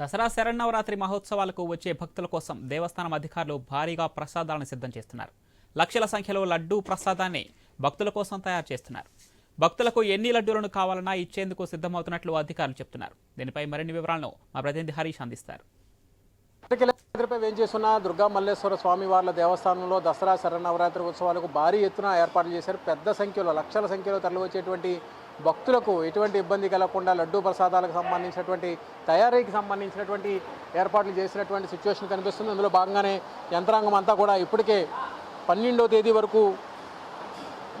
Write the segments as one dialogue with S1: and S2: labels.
S1: దసరా శరన్నవరాత్రి మహోత్సవాలకు వచ్చే భక్తుల కోసం దేవస్థానం అధికారులు భారీగా ప్రసాదాలను సిద్ధం చేస్తున్నారు. లక్షల సంఖ్యలో లడ్డూ ప్రసాదాన్ని భక్తుల కోసం తయారు చేస్తున్నారు. భక్తులకు ఎన్ని లడ్డూలను కావాలన్నా ఇచ్చేందుకు సిద్ధమవుతున్నట్లు అధికారులు చెప్తున్నారు. దీనిపై మరిన్ని వివరాలను మా ప్రతినిధి హరీష్ అందిస్తారు.
S2: కిలోమీటర్పై వేంచేస్తున్న దుర్గా మల్లేశ్వర స్వామి వార్ల దేవస్థానంలో దసరా శరన్నవరాత్రి ఉత్సవాలకు భారీ ఎత్తున ఏర్పాట్లు చేశారు. పెద్ద సంఖ్యలో లక్షల సంఖ్యలో తరలివచ్చేటువంటి భక్తులకు ఎటువంటి ఇబ్బంది కలగకుండా లడ్డూ ప్రసాదాలకు సంబంధించినటువంటి తయారీకి సంబంధించినటువంటి ఏర్పాట్లు చేసినటువంటి సిచ్యువేషన్ కనిపిస్తుంది. అందులో భాగంగానే యంత్రాంగం అంతా కూడా ఇప్పటికే పన్నెండో తేదీ వరకు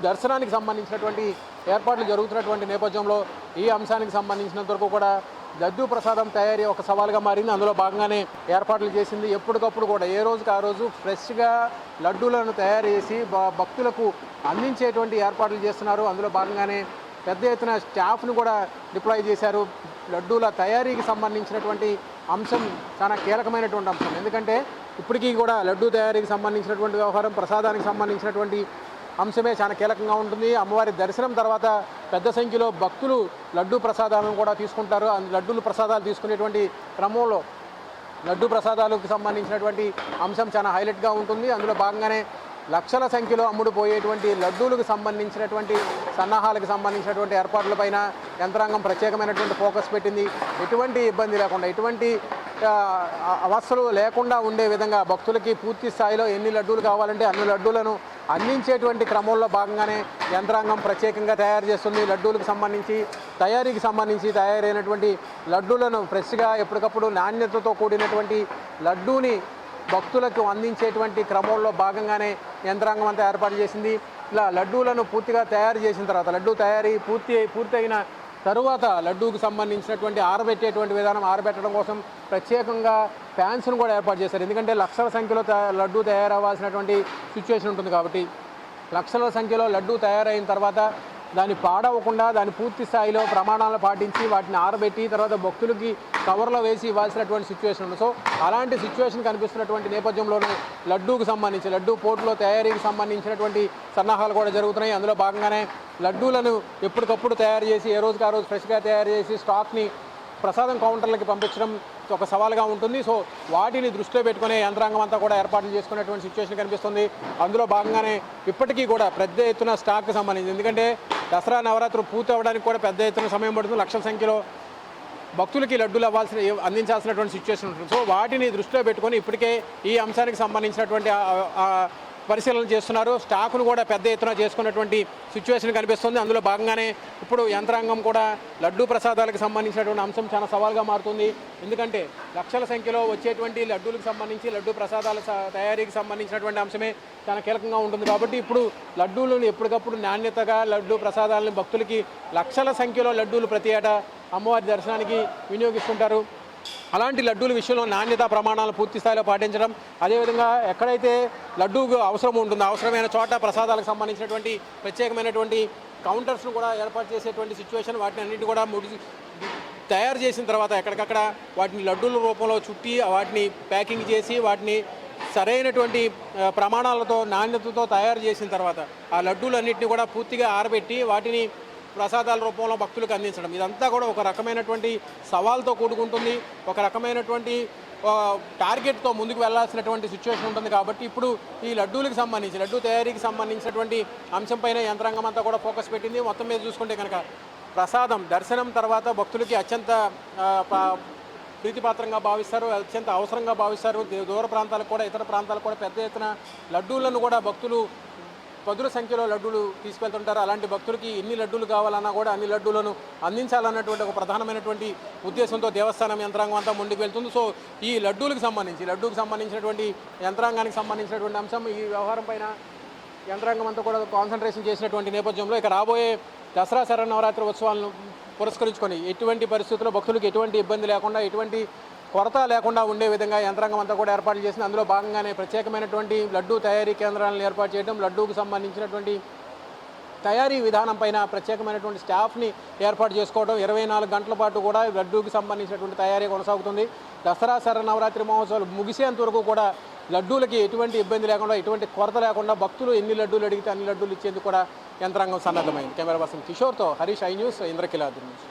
S2: దర్శనానికి సంబంధించినటువంటి ఏర్పాట్లు జరుగుతున్నటువంటి నేపథ్యంలో ఈ అంశానికి సంబంధించినంత వరకు కూడా లడ్డూ ప్రసాదం తయారీ ఒక సవాల్గా మారింది. అందులో భాగంగానే ఏర్పాట్లు చేసింది ఎప్పటికప్పుడు కూడా. ఏ రోజుకి ఆ రోజు ఫ్రెష్గా లడ్డూలను తయారు చేసి భక్తులకు అందించేటువంటి ఏర్పాట్లు చేస్తున్నారు. అందులో భాగంగానే పెద్ద ఎత్తున స్టాఫ్ను కూడా డిప్లాయ్ చేశారు. లడ్డూల తయారీకి సంబంధించినటువంటి అంశం చాలా కీలకమైనటువంటి అంశం. ఎందుకంటే ఇప్పటికీ కూడా లడ్డూ తయారీకి సంబంధించినటువంటి వ్యవహారం ప్రసాదానికి సంబంధించినటువంటి అంశమే చాలా కీలకంగా ఉంటుంది. అమ్మవారి దర్శనం తర్వాత పెద్ద సంఖ్యలో భక్తులు లడ్డూ ప్రసాదాలను కూడా తీసుకుంటారు. లడ్డూలు ప్రసాదాలు తీసుకునేటువంటి క్రమంలో లడ్డు ప్రసాదాలకు సంబంధించినటువంటి అంశం చాలా హైలైట్గా ఉంటుంది. అందులో భాగంగానే లక్షల సంఖ్యలో అమ్ముడు పోయేటువంటి లడ్డూలకు సంబంధించినటువంటి సన్నాహాలకు సంబంధించినటువంటి ఏర్పాట్లపైన యంత్రాంగం ప్రత్యేకమైనటువంటి ఫోకస్ పెట్టింది. ఎటువంటి ఇబ్బంది లేకుండా ఎటువంటి అవస్థలు లేకుండా ఉండే విధంగా భక్తులకి పూర్తి స్థాయిలో ఎన్ని లడ్డూలు కావాలంటే అన్ని లడ్డూలను అందించేటువంటి క్రమంలో భాగంగానే యంత్రాంగం ప్రత్యేకంగా తయారు చేస్తుంది. లడ్డూలకు సంబంధించి తయారీకి సంబంధించి తయారైనటువంటి లడ్డూలను ఫ్రెష్గా ఎప్పటికప్పుడు నాణ్యతతో కూడినటువంటి లడ్డూని భక్తులకు అందించేటువంటి క్రమంలో భాగంగానే యంత్రాంగం అంతా ఏర్పాటు చేసింది. ఇలా లడ్డూలను పూర్తిగా తయారు చేసిన తర్వాత లడ్డూ తయారీ పూర్తి పూర్తయిన తరువాత లడ్డూకు సంబంధించినటువంటి ఆరబెట్టేటువంటి విధానం ఆరబెట్టడం కోసం ప్రత్యేకంగా ఫ్యాన్స్ను కూడా ఏర్పాటు చేశారు. ఎందుకంటే లక్షల సంఖ్యలో లడ్డూ తయారవ్వాల్సినటువంటి సిచ్యువేషన్ ఉంటుంది కాబట్టి లక్షల సంఖ్యలో లడ్డూ తయారైన తర్వాత దాన్ని పాడవకుండా దాన్ని పూర్తి స్థాయిలో ప్రమాణాలు పాటించి వాటిని ఆరబెట్టి తర్వాత భక్తులకి కవర్లో వేసి ఇవ్వాల్సినటువంటి సిచ్యువేషన్ ఉంది. సో అలాంటి సిచ్యువేషన్ కనిపిస్తున్నటువంటి నేపథ్యంలోనే లడ్డూకి సంబంధించి లడ్డూ పోర్టులో తయారీకి సంబంధించినటువంటి సన్నాహాలు కూడా జరుగుతున్నాయి. అందులో భాగంగానే లడ్డూలను ఎప్పటికప్పుడు తయారు చేసి ఏ రోజుకి ఆ రోజు ఫ్రెష్గా తయారు చేసి స్టాక్ని ప్రసాదం కౌంటర్లకి పంపించడం ఒక సవాల్గా ఉంటుంది. సో వాటిని దృష్టిలో పెట్టుకునే యంత్రాంగం అంతా కూడా ఏర్పాట్లు చేసుకునేటువంటి సిచ్యువేషన్ కనిపిస్తుంది. అందులో భాగంగానే ఇప్పటికీ కూడా పెద్ద ఎత్తున స్టాక్కి సంబంధించి ఎందుకంటే దసరా నవరాత్రులు పూర్తి అవ్వడానికి కూడా పెద్ద ఎత్తున సమయం పడుతుంది. లక్షల సంఖ్యలో భక్తులకి లడ్డూలు అవ్వాల్సిన అందించాల్సినటువంటి సిచ్యువేషన్ ఉంటుంది. సో వాటిని దృష్టిలో పెట్టుకొని ఇప్పటికే ఈ అంశానికి సంబంధించినటువంటి పరిశీలన చేస్తున్నారు. స్టాక్ను కూడా పెద్ద ఎత్తున చేసుకున్నటువంటి సిచ్యువేషన్ కనిపిస్తుంది. అందులో భాగంగానే ఇప్పుడు యంత్రాంగం కూడా లడ్డూ ప్రసాదాలకు సంబంధించినటువంటి అంశం చాలా సవాల్గా మారుతుంది. ఎందుకంటే లక్షల సంఖ్యలో వచ్చేటువంటి లడ్డూలకు సంబంధించి లడ్డూ ప్రసాదాల తయారీకి సంబంధించినటువంటి అంశమే చాలా కీలకంగా ఉంటుంది. కాబట్టి ఇప్పుడు లడ్డూలను ఎప్పటికప్పుడు నాణ్యతగా లడ్డూ ప్రసాదాలను భక్తులకి లక్షల సంఖ్యలో లడ్డూలు ప్రతి ఏటా అమ్మవారి దర్శనానికి వినియోగిస్తుంటారు. అలాంటి లడ్డూల విషయంలో నాణ్యత ప్రమాణాలు పూర్తి స్థాయిలో పాటించడం అదేవిధంగా ఎక్కడైతే లడ్డూ అవసరం ఉంటుందో అవసరమైన చోట ప్రసాదాలకు సంబంధించినటువంటి ప్రత్యేకమైనటువంటి కౌంటర్స్ను కూడా ఏర్పాటు చేసేటువంటి సిచ్యువేషన్ వాటిని అన్నింటి కూడా ముడి తయారు చేసిన తర్వాత ఎక్కడికక్కడ వాటిని లడ్డూల రూపంలో చుట్టి వాటిని ప్యాకింగ్ చేసి వాటిని సరైనటువంటి ప్రమాణాలతో నాణ్యతతో తయారు చేసిన తర్వాత ఆ లడ్డూలన్నింటినీ కూడా పూర్తిగా ఆరబెట్టి వాటిని ప్రసాదాల రూపంలో భక్తులకు అందించడం. ఇదంతా కూడా ఒక రకమైనటువంటి సవాల్తో కూడుకుంటుంది. ఒక రకమైనటువంటి టార్గెట్తో ముందుకు వెళ్ళాల్సినటువంటి సిచ్యువేషన్ ఉంటుంది కాబట్టి ఇప్పుడు ఈ లడ్డూలకు సంబంధించి లడ్డూ తయారీకి సంబంధించినటువంటి అంశంపైన యంత్రాంగం అంతా కూడా ఫోకస్ పెట్టింది. మొత్తం మీద చూసుకుంటే కనుక ప్రసాదం దర్శనం తర్వాత భక్తులకి అత్యంత ప్రీతిపాత్రంగా భావిస్తారు అత్యంత అవసరంగా భావిస్తారు. దే- దూర ప్రాంతాలకు కూడా ఇతర ప్రాంతాలకు కూడా పెద్ద ఎత్తున లడ్డూలను కూడా భక్తులు పదుల సంఖ్యలో లడ్డూలు తీసుకెళ్తుంటారు. అలాంటి భక్తులకి ఎన్ని లడ్డూలు కావాలన్నా కూడా అన్ని లడ్డూలను అందించాలన్నటువంటి ఒక ప్రధానమైనటువంటి ఉద్దేశంతో దేవస్థానం యంత్రాంగం అంతా ముందుకు వెళ్తుంది. సో ఈ లడ్డూలకు సంబంధించి లడ్డూకి సంబంధించినటువంటి యంత్రాంగానికి సంబంధించినటువంటి అంశం ఈ వ్యవహారం పైన యంత్రాంగం అంతా కూడా కాన్సన్ట్రేషన్ చేసినటువంటి నేపథ్యంలో ఇక రాబోయే దసరా శరన్నవరాత్రి ఉత్సవాలను పురస్కరించుకొని ఎటువంటి పరిస్థితుల్లో భక్తులకు ఎటువంటి ఇబ్బంది లేకుండా ఎటువంటి కొరత లేకుండా ఉండే విధంగా యంత్రాంగం అంతా కూడా ఏర్పాటు చేసింది. అందులో భాగంగానే ప్రత్యేకమైనటువంటి లడ్డూ తయారీ కేంద్రాలను ఏర్పాటు చేయడం లడ్డూకు సంబంధించినటువంటి తయారీ విధానం పైన ప్రత్యేకమైనటువంటి స్టాఫ్ని ఏర్పాటు చేసుకోవడం ఇరవై నాలుగు గంటల పాటు కూడా లడ్డూకి సంబంధించినటువంటి తయారీ కొనసాగుతుంది. దసరా శర నవరాత్రి మహోత్సవాలు ముగిసేంత వరకు కూడా లడ్డూలకి ఎటువంటి ఇబ్బంది లేకుండా ఎటువంటి కొరత లేకుండా భక్తులు ఎన్ని లడ్డూలు అడిగితే అన్ని లడ్డూలు ఇచ్చేందుకు కూడా యంత్రాంగం సన్నద్ధమైంది. కెమెరా పర్సన్ కిషోర్తో హరీష్ ఐ న్యూస్ ఇంద్రకిలాద్రి నుంచి